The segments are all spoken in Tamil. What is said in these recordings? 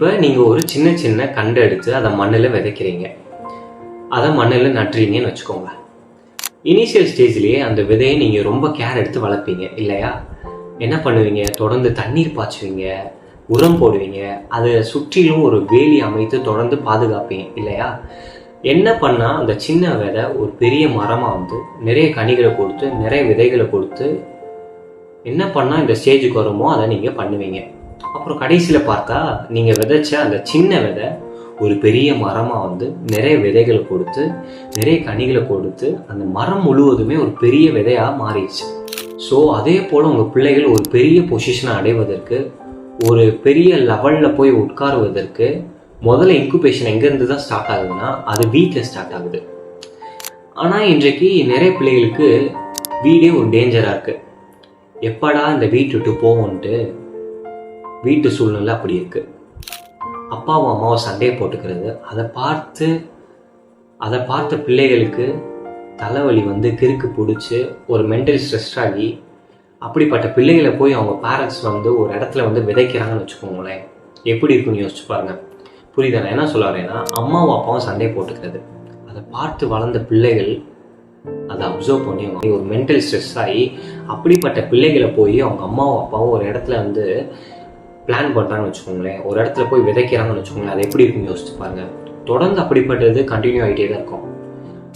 இப்போ நீங்கள் ஒரு சின்ன சின்ன கண்டு எடுத்து அதை மண்ணில் விதைக்கிறீங்க. அதை மண்ணில் நட்டுறீங்கன்னு வச்சுக்கோங்க. இனிஷியல் ஸ்டேஜ்லேயே அந்த விதையை நீங்கள் ரொம்ப கேர் எடுத்து வளர்ப்பீங்க இல்லையா? என்ன பண்ணுவீங்க? தொடர்ந்து தண்ணீர் பாய்ச்சுவீங்க உரம் போடுவீங்க அதை சுற்றிலும் ஒரு வேலி அமைத்து தொடர்ந்து பாதுகாப்பீங்க இல்லையா? என்ன பண்ணால் அந்த சின்ன விதை ஒரு பெரிய மரமாக வந்து நிறைய கனிகளை கொடுத்து நிறைய விதைகளை கொடுத்து என்ன பண்ணால் இந்த ஸ்டேஜுக்கு வருமோ அதை நீங்கள் பண்ணுவீங்க. அப்புறம் கடைசியில் பார்த்தா நீங்கள் விதைச்ச அந்த சின்ன விதை ஒரு பெரிய மரமாக வந்து நிறைய விதைகளை கொடுத்து நிறைய கனிகளை கொடுத்து அந்த மரம் முழுவதுமே ஒரு பெரிய விதையாக மாறிடுச்சு. ஸோ அதே போல் உங்கள் பிள்ளைகள் ஒரு பெரிய பொசிஷனை அடைவதற்கு ஒரு பெரிய லெவலில் போய் உட்காருவதற்கு முதல்ல இன்குபேஷன் எங்கேருந்து தான் ஸ்டார்ட் ஆகுதுன்னா அது வீட்டில் ஸ்டார்ட் ஆகுது. ஆனால் இன்றைக்கு நிறைய பிள்ளைகளுக்கு வீடே ஒரு டேஞ்சராக இருக்குது எப்படா இந்த வீட்டு விட்டு போவோன்ட்டு வீட்டு சூழ்நிலை அப்படி இருக்கு. அப்பாவும் அம்மாவும் சண்டையை போட்டுக்கிறது. அதை பார்த்து அதை பார்த்த பிள்ளைகளுக்கு தலைவலி வந்து கிறுக்கு பிடிச்சி ஒரு மென்டல் ஸ்ட்ரெஸ் ஆகி அப்படிப்பட்ட பிள்ளைகளை போய் அவங்க பேரண்ட்ஸ் வந்து ஒரு இடத்துல வந்து விதைக்கிறாங்கன்னு வச்சுக்கோங்களேன். எப்படி இருக்குன்னு யோசிச்சு பாருங்க. புரியுதா? நான் என்ன சொல்ல வரேன்னா அம்மாவும் அப்பாவும் சண்டையை போட்டுக்கிறது. அதை பார்த்து வளர்ந்த பிள்ளைகள் அதை அப்சர்வ் பண்ணி அவங்க ஒரு மென்டல் ஸ்ட்ரெஸ் ஆகி அப்படிப்பட்ட பிள்ளைகளை போய் அவங்க அம்மாவும் அப்பாவும் ஒரு இடத்துல வந்து பிளான் பண்ணுறாங்கன்னு வச்சுக்கோங்களேன். ஒரு இடத்துல போய் விதைக்கிறாங்கன்னு வச்சுக்கோங்களேன். அது எப்படி இருக்குன்னு யோசிச்சு பாருங்க. தொடர்ந்து அப்படிப்பட்டது கண்டினியூ ஆகிட்டே தான் இருக்கும்.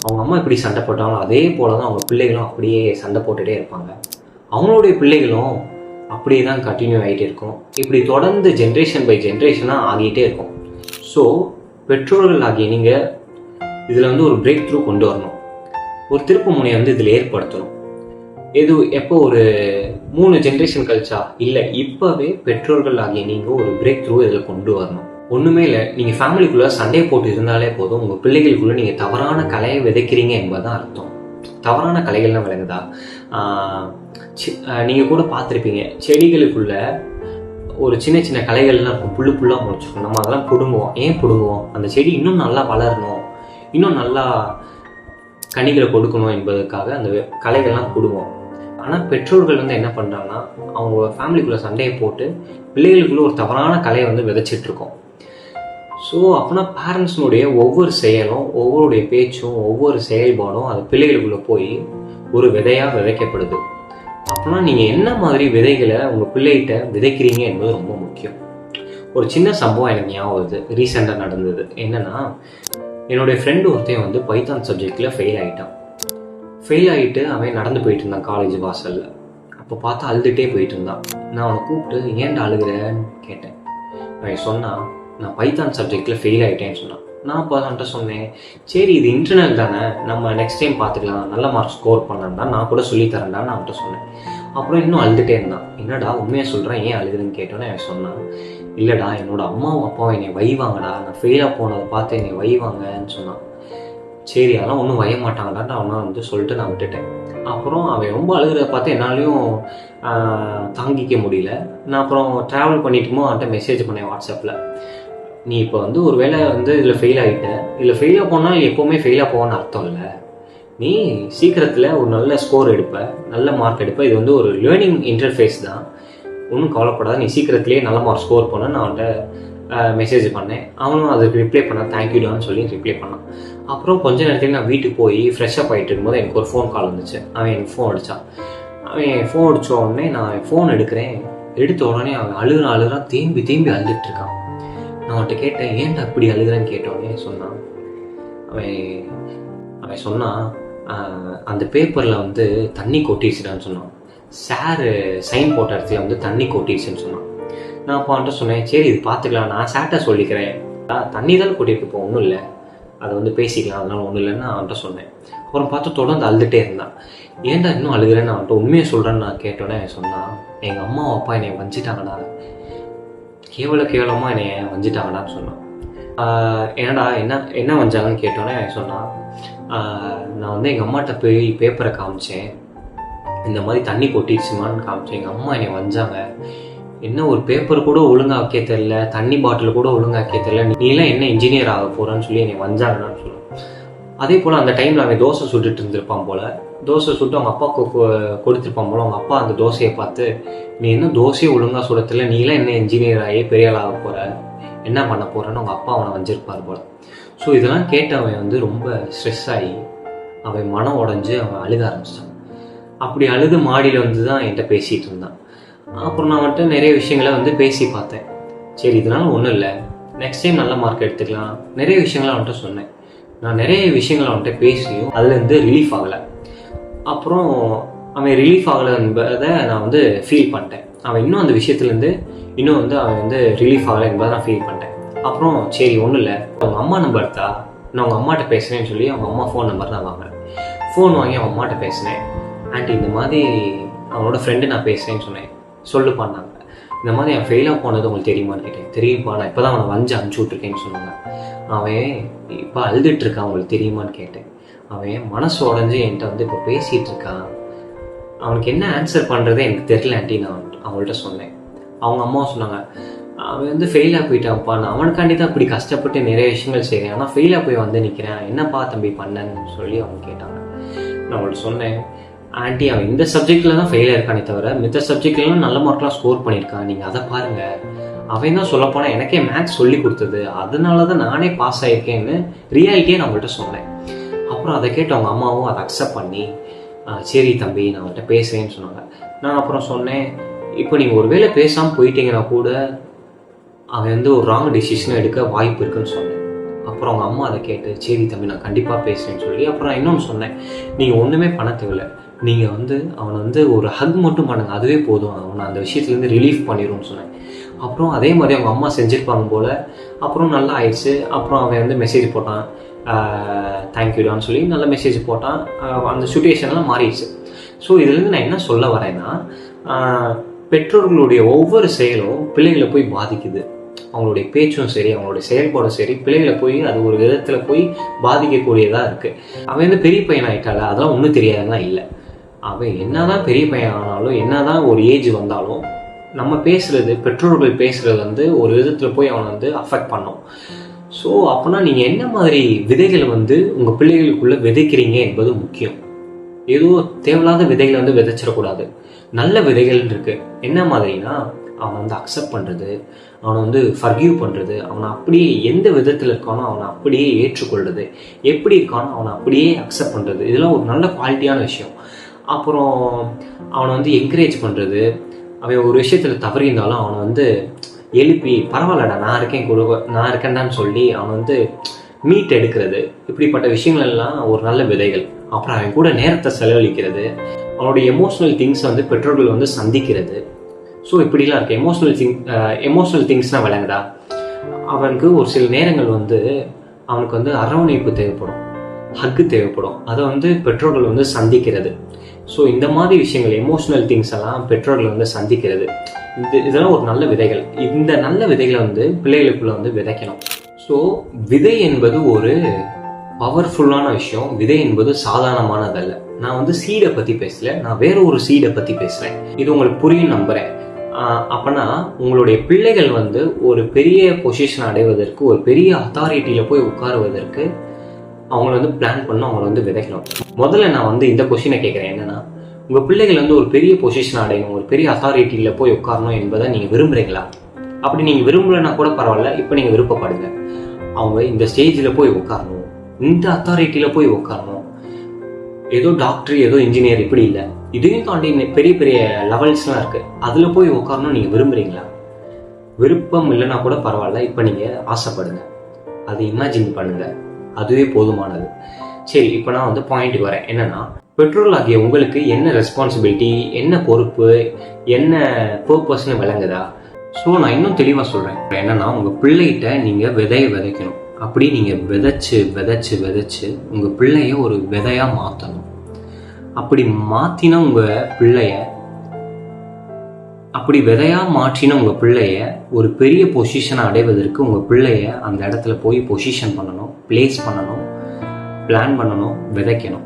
அவங்க அம்மா எப்படி சண்டை போட்டாங்களோ அதே போல தான் அவங்க பிள்ளைகளும் அப்படியே சண்டை போட்டுகிட்டே இருப்பாங்க. அவங்களுடைய பிள்ளைகளும் அப்படியே தான் கண்டினியூ ஆகிட்டே இருக்கும். இப்படி தொடர்ந்து ஜென்ரேஷன் பை ஜென்ரேஷனாக ஆகிட்டே இருக்கும். ஸோ பெற்றோர்கள் ஆகிய நீங்கள் இதில் வந்து ஒரு பிரேக் த்ரூ கொண்டு வரணும். ஒரு திருப்பு முனையை வந்து இதில் ஏற்படுத்தணும். எது எப்போ ஒரு மூணு ஜென்ரேஷன் கழிச்சா இல்லை இப்போவே பெற்றோர்கள் ஆகிய நீங்கள் ஒரு பிரேக் த்ரூ இதில் கொண்டு வரணும். ஒன்றுமே இல்லை நீங்கள் ஃபேமிலிக்குள்ளே சண்டை போட்டு இருந்தாலே போதும் உங்கள் பிள்ளைகளுக்குள்ளே நீங்கள் தவறான கலையை விதைக்கிறீங்க என்பதுதான் அர்த்தம். தவறான கலைகள்லாம் விளங்குதா? நீங்கள் கூட பார்த்துருப்பீங்க செடிகளுக்குள்ள ஒரு சின்ன சின்ன கலைகள்லாம் இருக்கும் புல்லு புல்லாக முடிச்சிருக்கோம் நம்ம அதெல்லாம் பிடுங்குவோம் ஏன் பிடுங்குவோம் அந்த செடி இன்னும் நல்லா வளரணும். இன்னும் நல்லா கனிகளை கொடுக்கணும் என்பதற்காக அந்த கலைகள்லாம் கொடுவோம் ஆனால் பெற்றோர்கள் வந்து என்ன பண்ணுறாங்கன்னா அவங்க ஃபேமிலிக்குள்ளே சண்டையை போட்டு பிள்ளைகளுக்குள்ள ஒரு தவறான கலையை வந்து விதைச்சிட்ருக்கோம் ஸோ அப்போனா பேரண்ட்ஸ்னுடைய ஒவ்வொரு செயலும் ஒவ்வொருடைய பேச்சும் ஒவ்வொரு செயல்பாடும் அது பிள்ளைகளுக்குள்ளே போய் ஒரு விதையாக விதைக்கப்படுது. அப்போனா நீங்கள் என்ன மாதிரி விதைகளை உங்கள் பிள்ளைகிட்ட விதைக்கிறீங்க என்பது ரொம்ப முக்கியம். ஒரு சின்ன சம்பவம் எனக்கு ஞாபகம் வருது. ரீசெண்டாக நடந்தது. என்னென்னா என்னுடைய ஃப்ரெண்டு ஒருத்தன் வந்து பைத்தான் சப்ஜெக்டில் ஃபெயில் ஆகிட்டான் ஃபெயில் ஆகிட்டு அவன் நடந்து போயிட்டு இருந்தான் காலேஜ் வாசலில். அப்போ பார்த்தா அழுதுகிட்டே போயிட்டு இருந்தான். நான் அவனை கூப்பிட்டு ஏன்டா அழுகிறேன்னு கேட்டேன். அவன் சொன்னான் நான் பைத்தான் சப்ஜெக்டில் ஃபெயில் ஆகிட்டேன்னு சொன்னான். நான் அப்போ அவன்கிட்ட சொன்னேன் சரி இது இன்டர்னல் தானே. நம்ம நெக்ஸ்ட் டைம் பார்த்துக்கலாம். நல்ல மார்க் ஸ்கோர் பண்ணலாம்டா நான் கூட சொல்லி நான் அவன்கிட்ட சொன்னேன். அப்புறம் இன்னும் அழுதுகிட்டே இருந்தான். என்னடா உண்மையாக சொல்கிறேன் ஏன் அழுதுன்னு கேட்டோன்னே அவன் சொன்னான் இல்லைடா என்னோட அம்மாவும் அப்பாவும் என்னை வைவாங்கடா. நான் ஃபெயிலாக போனதை பார்த்து என்னை வைவாங்கன்னு சொன்னான். சரி அதெல்லாம் ஒன்றும் வய மாட்டாங்கடான்னு அவனை வந்து சொல்லிட்டு நான் விட்டுட்டேன். அப்புறம் அவன் ரொம்ப அழுகிறத பார்த்து என்னாலையும் தாங்கிக்க முடியல. நான் அப்புறம் ட்ராவல் பண்ணிட்டுமோ அவன்கிட்ட மெசேஜ் பண்ணேன் வாட்ஸ்அப்பில் நீ இப்போ வந்து ஒரு வேளை வந்து இதில் ஃபெயில் ஆகிட்ட இதில் ஃபெயிலாக போனால் எப்போவுமே ஃபெயிலாக போகணும்னு அர்த்தம் இல்லை. நீ சீக்கிரத்தில் ஒரு நல்ல ஸ்கோர் எடுப்ப நல்ல மார்க் எடுப்ப. இது வந்து ஒரு லேர்னிங் இன்டர்ஃபேஸ் தான். ஒன்றும் கவலைப்படாத நீ சீக்கிரத்திலேயே நல்ல மார்க் ஸ்கோர் பண்ண நான் அவன்கிட்ட மெசேஜ் பண்ணேன். அவனும் அதுக்கு ரிப்ளை பண்ணான். தேங்க்யூடான்னு சொல்லி ரிப்ளை பண்ணான். அப்புறம் கொஞ்ச நேரத்தில் நான் வீட்டுக்கு போய் ஃப்ரெஷ் அப் ஆகிட்டு இருக்கும்போது எனக்கு ஒரு ஃபோன் கால் வந்துச்சு. அவன் எனக்கு ஃபோன் அடித்தான் அவன் ஃபோன் அடித்த உடனே நான் ஃபோன் எடுக்கிறேன். எடுத்த உடனே அவன் அழுகிற அழுகுறான் தேம்பி தேம்பி அழுதுட்டு இருக்கான். நான் அவன்கிட்ட கேட்டேன் ஏன்டா அப்படி அழுகிறான்னு? கேட்டோடனே சொன்னான். அவன் அவன் சொன்னான் அந்த பேப்பரில் வந்து தண்ணி கொட்டிடுச்சுடான்னு சொன்னான். சார் சைன் போட்ட இடத்துல வந்து தண்ணி கொட்டிடுச்சுன்னு சொன்னான். நான் அப்பான்ட்ட சொன்னேன். சரி இது பார்த்துக்கலாம். நான் சேட்டை சொல்லிக்கிறேன். தண்ணி தான் கூட்டிகிட்டு இப்போ ஒன்றும் இல்லை. அதை வந்து பேசிக்கலாம் அதனால ஒன்றும் இல்லைன்னு நான் அவன்கிட்ட சொன்னேன். அப்புறம் பார்த்து தொடர்ந்து அழுதுகிட்டே இருந்தான். ஏன்டா இன்னும் அழுகிறேன்னு அவன்கிட்ட உண்மையை சொல்கிறேன்னு நான் கேட்டோன்னே சொன்னான் எங்கள் அம்மா அப்பா என்னை வஞ்சிட்டாங்கடா. கேவல கேவலமாக என்னை வஞ்சிட்டாங்கடான்னு சொன்னான். என்னடா என்ன என்ன வஞ்சாங்கன்னு கேட்டோன்னே சொன்னான் நான் வந்து எங்கள் அம்மாட்ட போய் பேப்பரை காமிச்சேன். இந்த மாதிரி தண்ணி கொட்டிடுச்சுமான்னு காமிச்சேன். எங்கள் அம்மா என்னை வஞ்சாங்க. என்ன ஒரு பேப்பர் கூட ஒழுங்கா வைக்க தெரியல தண்ணி பாட்டில் கூட ஒழுங்கா வைக்க தெரியல நீலாம் என்ன இன்ஜினியர் ஆக போறன்னு சொல்லி என்னை வஞ்சாங்கன்னு சொல்லுவோம் அதே போல் அந்த டைமில் அவன் தோசை சுட்டுட்டு இருந்திருப்பான் போல. தோசை சுட்டு அவங்க அப்பாவுக்கு கொடுத்துருப்பான் போல். போல அவங்க அப்பா அந்த தோசையை பார்த்து நீ என்ன தோசையை ஒழுங்கா சுடத்துல நீலாம் என்ன இன்ஜினியர் ஆகி பெரிய ஆள் ஆக போற? என்ன பண்ண போகிறேன்னு உங்கள் அப்பா அவனை வஞ்சிருப்பார் போல. ஸோ இதெல்லாம் கேட்டு அவன் வந்து ரொம்ப ஸ்ட்ரெஸ் ஆகி அவன் மனம் உடஞ்சி அவன் அழுத ஆரம்பிச்சிட்டான். அப்படி அழுது மாடியில் வந்து தான் என்கிட்ட பேசிகிட்டு இருந்தான். அப்புறம் நான் வந்துட்டு நிறைய விஷயங்களை வந்து பேசி பார்த்தேன். சரி இதனால் ஒன்றும் இல்லை. நெக்ஸ்ட் டைம் நல்ல மார்க் எடுத்துக்கலாம். நிறைய விஷயங்களை அவன்கிட்ட சொன்னேன். நான் நிறைய விஷயங்களை அவன்கிட்ட பேசியும் அதுலேருந்து ரிலீஃப் ஆகலை. அப்புறம் அவன் ரிலீஃப் ஆகலை என்பதை நான் வந்து ஃபீல் பண்ணிட்டேன். அவன் இன்னும் அந்த விஷயத்துலேருந்து இன்னும் வந்து அவன் வந்து ரிலீஃப் ஆகலை என்பதை நான் ஃபீல் பண்ணிட்டேன். அப்புறம் சரி ஒன்றும் இல்லை. அவங்க அம்மா நம்பர் தா நான் அவங்க அம்மாட்ட பேசுகிறேன்னு சொல்லி அவங்க அம்மா ஃபோன் நம்பர் தான் வாங்குறேன் ஃபோன் வாங்கி அவங்க அம்மாட்ட பேசினேன். ஆண்டி இந்த மாதிரி அவனோட ஃப்ரெண்டு நான் பேசுகிறேன்னு சொன்னேன். சொல்லு பண்ணாங்க. இந்த மாதிரி என் ஃபெயிலாக போனது உங்களுக்கு தெரியுமான்னு கேட்டேன். தெரியும்ப்பா நான் இப்போ தான் அவனை வஞ்சு அனுப்பிச்சி விட்ருக்கேன்னு சொன்னாங்க. அவன் இப்போ அழுதுட்டு இருக்கான் உங்களுக்கு தெரியுமான்னு கேட்டேன். அவன் மனசு உடஞ்சி என்கிட்ட வந்து இப்போ பேசிகிட்டு இருக்கான். அவனுக்கு என்ன ஆன்சர் பண்ணுறதே எனக்கு தெரியல ஆண்டி நான் அவங்கள்ட்ட சொன்னேன். அவங்க அம்மா சொன்னாங்க அவன் வந்து ஃபெயிலாக போயிட்டான்ப்பா. நான் அவனுக்காண்டி தான் இப்படி கஷ்டப்பட்டு நிறைய விஷயங்கள் செய்கிறேன் ஆனால் ஃபெயிலாக போய் வந்து நிற்கிறேன் என்னப்பா தம்பி பண்ணேன்னு சொல்லி அவங்க கேட்டாங்க. நான் அவங்கள்ட்ட சொன்னேன் ஆண்டி அவன் இந்த சப்ஜெக்டில் தான் ஃபெயில் ஆயிருக்கானே தவிர மித்த சப்ஜெக்ட்லாம் நல்ல மார்க்லாம் ஸ்கோர் பண்ணியிருக்கான் நீங்கள் அதை பாருங்கள் அவன் தான் சொல்லப்போனால் எனக்கே மேக்ஸ் சொல்லி கொடுத்தது. அதனால தான் நானே பாஸ் ஆகியிருக்கேன்னு ரியாலிட்டியே நான் அவங்கள்ட்ட சொன்னேன். அப்புறம் அதை கேட்டு அவங்க அம்மாவும் அதை அக்செப்ட் பண்ணி சரி தம்பி நான் அவன்கிட்ட பேசுகிறேன்னு சொன்னாங்க. நான் அப்புறம் சொன்னேன் இப்போ நீங்கள் ஒரு வேளை பேசாமல் போயிட்டீங்கன்னா கூட அவன் வந்து ஒரு ராங் டிசிஷன் எடுக்க வாய்ப்பு இருக்குன்னு சொன்னேன். அப்புறம் அவங்க அம்மா அதை கேட்டு சரி தம்பி நான் கண்டிப்பாக பேசுகிறேன்னு சொல்லி அப்புறம் நான் இன்னொன்று சொன்னேன். நீங்கள் ஒன்றுமே பண்ண தேவையில்லை. நீங்கள் வந்து அவனை வந்து ஒரு ஹக் மட்டும் பண்ணுங்க. அதுவே போதும். அவனை அந்த விஷயத்துலேருந்து ரிலீஃப் பண்ணிடும்னு சொன்னேன். அப்புறம் அதே மாதிரி அவங்க அம்மா செஞ்சுருப்பாங்க போல். அப்புறம் நல்லா ஆயிடுச்சு. அப்புறம் அவன் வந்து மெசேஜ் போட்டான். தேங்க்யூடான்னு சொல்லி நல்ல மெசேஜ் போட்டான். அந்த சுச்சுவேஷன்லாம் மாறிடுச்சு. ஸோ இதுலேருந்து நான் என்ன சொல்ல வரேன்னா பெற்றோர்களுடைய ஒவ்வொரு செயலும் பிள்ளைகளை போய் பாதிக்குது. அவங்களுடைய பேச்சும் சரி அவங்களுடைய செயல்பாடும் சரி பிள்ளைகளை போய் அது ஒரு விதத்தில் போய் பாதிக்கக்கூடியதாக இருக்குது அவன் வந்து பெரிய பையன் ஆயிட்டால அதெல்லாம் ஒன்றும் தெரியாதுலாம் இல்லை. அவன் என்னதான் பெரிய பையன் ஆனாலும் என்னதான் ஒரு ஏஜ் வந்தாலும் நம்ம பேசுறது பெற்றோர்கள் பேசுறது வந்து ஒரு விதத்தில் போய் அவனை வந்து அஃபெக்ட் பண்ணும். ஸோ அப்போனா நீங்கள் என்ன மாதிரி விதைகளை வந்து உங்கள் பிள்ளைகளுக்குள்ள விதைக்கிறீங்க என்பது முக்கியம். ஏதோ தேவையில்லாத விதைகளை வந்து விதைச்சிடக்கூடாது. நல்ல விதைகள் இருக்கு. என்ன மாதிரினா அவனை வந்து அக்செப்ட் பண்ணுறது அவனை வந்து ஃபர்கியூ பண்ணுறது அவனை அப்படியே எந்த விதத்தில் இருக்கானோ அவனை அப்படியே ஏற்றுக்கொள்வது எப்படி இருக்கானோ அவனை அப்படியே அக்செப்ட் பண்ணுறது இதெல்லாம் ஒரு நல்ல குவாலிட்டியான விஷயம். அப்புறம் அவனை வந்து என்கரேஜ் பண்ணுறது அவன் ஒரு விஷயத்தில் தவறி இருந்தாலும் அவனை வந்து எழுப்பி பரவாயில்லடா நான் இருக்கேன் கூட நான் இருக்கேன்டான்னு சொல்லி அவன் வந்து மீட் எடுக்கிறது. இப்படிப்பட்ட விஷயங்கள் எல்லாம் ஒரு நல்ல விதைகள். அப்புறம் அவன் கூட நேரத்தை செலவழிக்கிறது. அவனுடைய எமோஷ்னல் திங்ஸை வந்து பெற்றோர்கள் வந்து சந்திக்கிறது. ஸோ இப்படிலாம் இருக்கு. எமோஷனல் திங் எமோஷனல் திங்ஸ்னால் விளங்குதா? அவனுக்கு ஒரு சில நேரங்கள் வந்து அவனுக்கு வந்து அரவணைப்பு தேவைப்படும். ஹக்கு தேவைப்படும். அதை வந்து பெற்றோர்கள் வந்து சந்திக்கிறது. ஸோ இந்த மாதிரி விஷயங்கள் எமோஷ்னல் திங்ஸ் எல்லாம் பெற்றோர்கள் வந்து சந்திக்கிறது. இது இதெல்லாம் ஒரு நல்ல விதைகள். இந்த நல்ல விதைகளை வந்து பிள்ளைகளுக்குள்ள வந்து விதைக்கணும். ஸோ விதை என்பது ஒரு பவர்ஃபுல்லான விஷயம். விதை என்பது சாதாரணமானதல்ல. நான் வந்து சீடை பற்றி பேசல. நான் வேற ஒரு சீடை பற்றி பேசுகிறேன் இது உங்களுக்கு புரியும் நம்புகிறேன் அப்போனா உங்களுடைய பிள்ளைகள் வந்து ஒரு பெரிய பொசிஷன் அடைவதற்கு ஒரு பெரிய அத்தாரிட்டியில் போய் உட்காருவதற்கு அவங்கள வந்து பிளான் பண்ணி அவங்கள வந்து விதைக்கணும். முதல்ல நான் வந்து இந்த கொஷினை கேட்குறேன் என்னன்னா உங்கள் பிள்ளைகள் வந்து ஒரு பெரிய பொசிஷன் அடையணும் ஒரு பெரிய அத்தாரிட்டியில் போய் உட்காரணும் என்பதை நீங்கள் விரும்புகிறீங்களா அப்படி நீங்கள் விரும்பலைன்னா கூட பரவாயில்ல இப்போ நீங்கள் விருப்பப்படுங்க. அவங்க இந்த ஸ்டேஜில் போய் உட்காரணும் இந்த அத்தாரிட்டியில் போய் உட்காரணும். ஏதோ டாக்டர் ஏதோ இன்ஜினியர் இப்படி இல்லை. இதையும் தாண்டி பெரிய பெரிய லெவல்ஸ்லாம் இருக்குது அதில் போய் உட்காரணும் நீங்கள் விரும்புகிறீங்களா விருப்பம் இல்லைன்னா கூட பரவாயில்ல இப்போ நீங்கள் ஆசைப்படுங்க. அதை இமேஜின் பண்ணுங்கள் அதுவே போதுமானது. சரி இப்போ நான் வந்து பாயிண்ட்டுக்கு வரேன். என்னன்னா பெட்ரோல் ஆகிய உங்களுக்கு என்ன ரெஸ்பான்சிபிலிட்டி என்ன பொறுப்பு என்ன பர்பஸ்ன்னு விளங்குதா? ஸோ நான் இன்னும் தெளிவாக சொல்கிறேன் என்னன்னா உங்கள் பிள்ளைகிட்ட நீங்கள் விதையை விதைக்கணும். அப்படி நீங்கள் விதைச்சு விதைச்சு விதைச்சு உங்கள் பிள்ளைய ஒரு விதையாக மாற்றணும் அப்படி மாற்றின உங்கள் பிள்ளைய அப்படி விதையாக மாற்றின உங்கள் பிள்ளைய ஒரு பெரிய பொசிஷனை அடைவதற்கு உங்கள் பிள்ளைய அந்த இடத்துல போய் பொசிஷன் பண்ணணும் ப்ளேஸ் பண்ணணும் பிளான் பண்ணணும் விதைக்கணும்.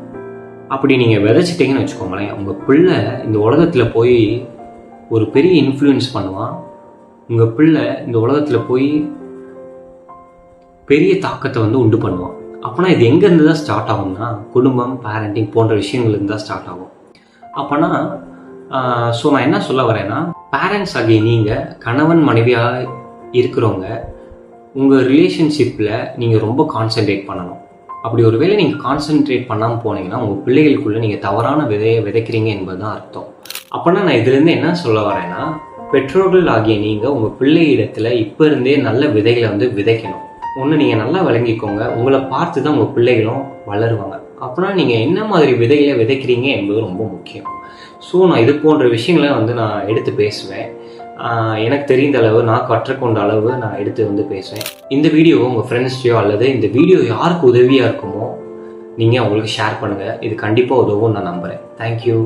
அப்படி நீங்கள் விதைச்சிட்டிங்கன்னு வச்சுக்கோங்களேன் உங்கள் பிள்ளை இந்த உலகத்தில் போய் ஒரு பெரிய இன்ஃப்ளூயன்ஸ் பண்ணுவான் உங்கள் பிள்ளை இந்த உலகத்தில் போய் பெரிய தாக்கத்தை வந்து உண்டு பண்ணுவான் அப்போனா இது எங்கேருந்து தான் ஸ்டார்ட் ஆகும்னா குடும்பம் பேரண்டிங் போன்ற விஷயங்கள்லேருந்து தான் ஸ்டார்ட் ஆகும். அப்போனா ஸோ நான் என்ன சொல்ல வரேன்னா பேரண்ட்ஸ் ஆகிய நீங்கள் கணவன் மனைவியாக இருக்கிறவங்க உங்கள் ரிலேஷன்ஷிப்பில் நீங்கள் ரொம்ப கான்சென்ட்ரேட் பண்ணணும். அப்படி ஒரு வேளை நீங்கள் கான்சென்ட்ரேட் பண்ணாமல் போனீங்கன்னா உங்கள் பிள்ளைகளுக்குள்ளே நீங்கள் தவறான விதையை விதைக்கிறீங்க என்பது தான் அர்த்தம். அப்போனா நான் இதுலேருந்து என்ன சொல்ல வரேன்னா பெற்றோர்கள் ஆகிய நீங்கள் உங்கள் பிள்ளை இடத்துல இப்போ இருந்தே நல்ல விதைகளை வந்து விதைக்கணும். ஒன்று நீங்கள் நல்லா விளங்கிக்கோங்க. உங்களை பார்த்து தான் உங்கள் பிள்ளைகளும் வளருவாங்க. அப்படின்னா நீங்கள் என்ன மாதிரி விதைகளை விதைக்கிறீங்க என்பது ரொம்ப முக்கியம். ஸோ நான் இது போன்ற விஷயங்களை வந்து நான் எடுத்து பேசுவேன். எனக்கு தெரிந்த அளவு நான் கற்றுக்கொண்ட அளவு நான் எடுத்து வந்து பேசுவேன். இந்த வீடியோ உங்கள் ஃப்ரெண்ட்ஸ்டையோ அல்லது இந்த வீடியோ யாருக்கு உதவியாக இருக்குமோ நீங்கள் அவங்களுக்கு ஷேர் பண்ணுங்கள் இது கண்டிப்பாக உதவும் நான் நம்புகிறேன் தேங்க்யூ